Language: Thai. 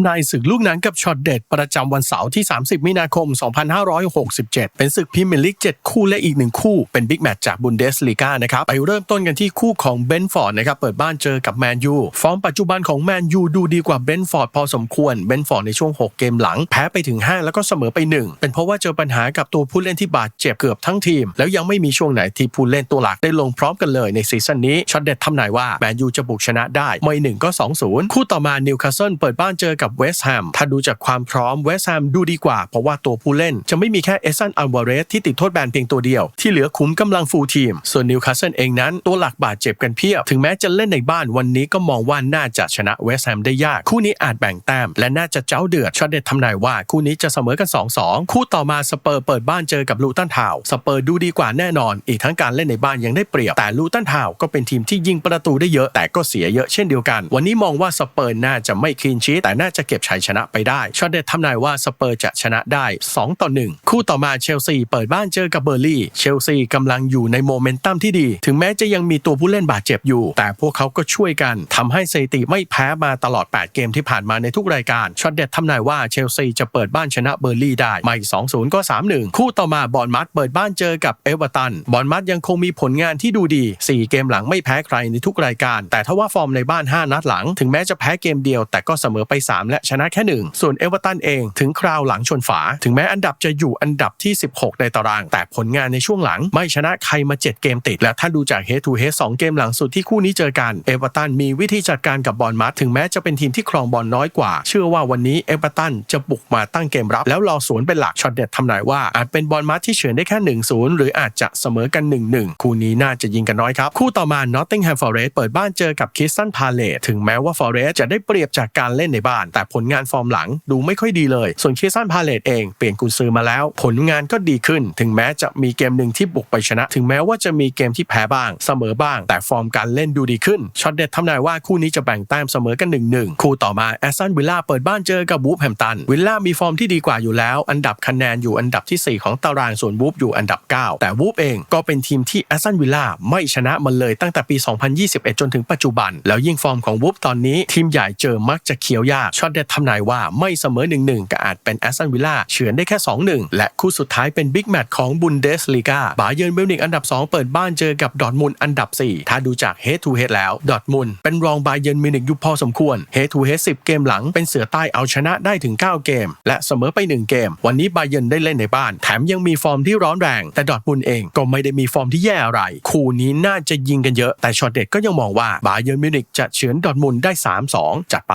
ำนายศึกลูกหนังกับช็อตเด็ดประจำวันเสาร์ที่ 30 มีนาคม 2567 เป็นศึกพรีเมียร์ลีก 7 คู่และอีกหนึ่งคู่เป็นบิ๊กแมตช์จากบุนเดสลีกานะครับ ไปเริ่มต้นกันที่คู่ของเบนฟอร์ดนะครับ เปิดบ้านเจอกับแมนยู ฟอร์มปัจจุบันของแมนยูดูดีกว่าเบนฟอร์ดพอสมควร เบนฟอร์ดในช่วง 6 เกมหลัง แพ้ไปถึง 5 แล้วก็เสมอไป 1 เป็นเพราะว่าเจอปัญหากับตัวผู้เล่นที่บาดเจ็บเกือบทั้งทีม แล้วยังไม่มีช่วงไหนที่ผู้เล่นตัวหลักได้ลงพร้อมกันเลยในซีซั่นนี้ช็อตเด็ดทำนายว่าแมนยูจะบุกชนะได้ไม่หนึ่งก็2-0คู่ต่อมานิวคาสเซิลเปิดบ้านเจอกับเวสต์แฮมถ้าดูจากความพร้อมเวสต์แฮมดูดีกว่า เพราะว่าตัวผู้เล่นจะไม่มีแค่เอซันอัลวาเรสที่ติดโทษแบนเพียงตัวเดียว ที่เหลือคุ้มกำลังฟูลทีม ส่วนนิวคาสเซิลเองนั้นตัวหลักบาดเจ็บกันเพียบ ถึงแม้จะเล่นในบ้านวันนี้ก็มองว่าน่าจะชนะเวสต์แฮมได้ยาก คู่นี้อาจแบ่งแต้ม และน่าจะเจ้าเดือดช็อตเด็ดทำนายว่าคู่นี้จะเสมอกัน 2-2 คู่ต่อมาสเปอร์เปิดบ้านเจอกับลูตันทาวสเปอร์ดูดีกว่าแน่นอน อีกทั้งการเล่นในบ้านยังได้เปรียบแต่ลูตันทาวก็เป็นทีมที่ยิงประตูได้เยอะแต่ก็เสียเยอะเช่นเดียวกัน วันนี้มองว่าสเปอร์น่าจะไม่คลีนชีตแต่น่าจะเก็บชัยชนะไปได้ช็อตเด็ดทำนายว่าสเปอร์จะชนะได้ 2 ต่อ 1 คู่ต่อมาเชลซีเปิดบ้านเจอกับเบอร์ลี่ เชลซีกำลังอยู่ในโมเมนตัมที่ดี ถึงแม้จะยังมีตัวผู้เล่นบาดเจ็บอยู่ แต่พวกเขาก็ช่วยกันทำให้สถิติไม่แพ้มาตลอด 8 เกมที่ผ่านมาในทุกรายการช็อตเด็ดทำนายว่าเชลซีจะเปิดบ้านชนะเบอร์ลี่ได้ไม่ 2-0 ก็ 3-1 คู่ต่อมาบอลมัดเปิดบ้านเจอกับเอเวอร์ตันบอลมัดยังคงมีผลงานที่ดูดี 4 เกมหลังไม่แพ้ใครในทุกรายการ แต่ถ้าว่าฟอร์มในบ้าน 5 นัดหลัง ถึงแม้จะแพ้เกมเดียวแต่ก็เสมอไป 3และชนะแค่ 1 ส่วนเอเวอร์ตันเองถึงคราวหลังชนฝา ถึงแม้อันดับจะอยู่อันดับที่ 16 ในตาราง แต่ผลงานในช่วงหลังไม่ชนะใครมา 7 เกมติด และถ้าดูจาก head to head 2เกมหลังสุดที่คู่นี้เจอกันเอเวอร์ตันมีวิธีจัดการกับบอลมัดถึงแม้จะเป็นทีมที่ครองบอลน้อยกว่า เชื่อว่าวันนี้เอเวอร์ตันจะบุกมาตั้งเกมรับ แล้วรอสวนเป็นหลักช็อตเด็ดทำนายว่าอาจเป็นบอลมัดที่เฉือนได้แค่1-0หรืออาจจะเสมอกัน 1-1 คู่นี้น่าจะยิงกันน้อยครับคู่ต่อมา Nottingham Forest เปิดบ้านเจอกับ Crystal Palace ถึงแม้ว่า Forest จะได้เปรียบจากการเล่นในบ้านแต่ผลงานฟอร์มหลังดูไม่ค่อยดีเลย ส่วน Crystal Palace เองเปลี่ยนกุนซือมาแล้ว ผลงานก็ดีขึ้น ถึงแม้จะมีเกมหนึ่งที่บุกไปชนะ ถึงแม้ว่าจะมีเกมที่แพ้บ้าง เสมอบ้าง แต่ฟอร์มการเล่นดูดีขึ้นช็อตเด็ดทำนายว่าคู่นี้จะแบ่งแต้มเสมอกัน1-1คู่ต่อมาแอสตันวิลล่าเปิดบ้านเจอกับวูฟแฮมตันวิลล่ามีฟอร์มที่ดีกว่าอยู่แล้ว อันดับคะแนนอยู่อันดับที่ 4 ของตารางส่วนวูฟอยู่อันดับ 9 แต่วูฟเองก็เป็นทีมที่แอสตันวิลล่าไม่ชนะมันเลยตั้งแต่ปี 2021 จนถึงปัจจุบัน แล้วยิ่งฟอร์มของวูฟตอนนี้ทีมใหญ่เจอมักจะเขียวยากช็อตเด็ดทำนายว่าไม่เสมอ 1-1ก็อาจเป็นแอสตันวิลล่าเฉือนได้แค่ 2-1 และคู่สุดท้ายเป็นบิ๊กแมตช์ของบุนเดสลีกาบาเยิร์นเบลนิกอันดับ 2 เปิดบ้านเจอกับดอทมุนอันดับ 4 ถ้าดูจาก head to head แล้ว ดอทมุนเป็นรองบาเยิร์นมิวนิกอยู่พอสมควร head to head 10 เกมหลังเป็นเสือใต้เอาชนะได้ถึง 9 เกม และเสมอไป 1 เกม วันนี้บาเยิร์นได้เล่นในบ้าน แถมยังมีฟอร์มที่ร้อนแรง แต่ดอทมุนเองก็ไม่ได้มีฟอร์มที่แย่อะไร คู่นี้น่าจะยิงกันเยอะแต่ช็อตเด็ดก็ยังมองว่าบาเยิร์นมิวนิกจะเฉือนดอทมุนได้ 3-2 จัดไป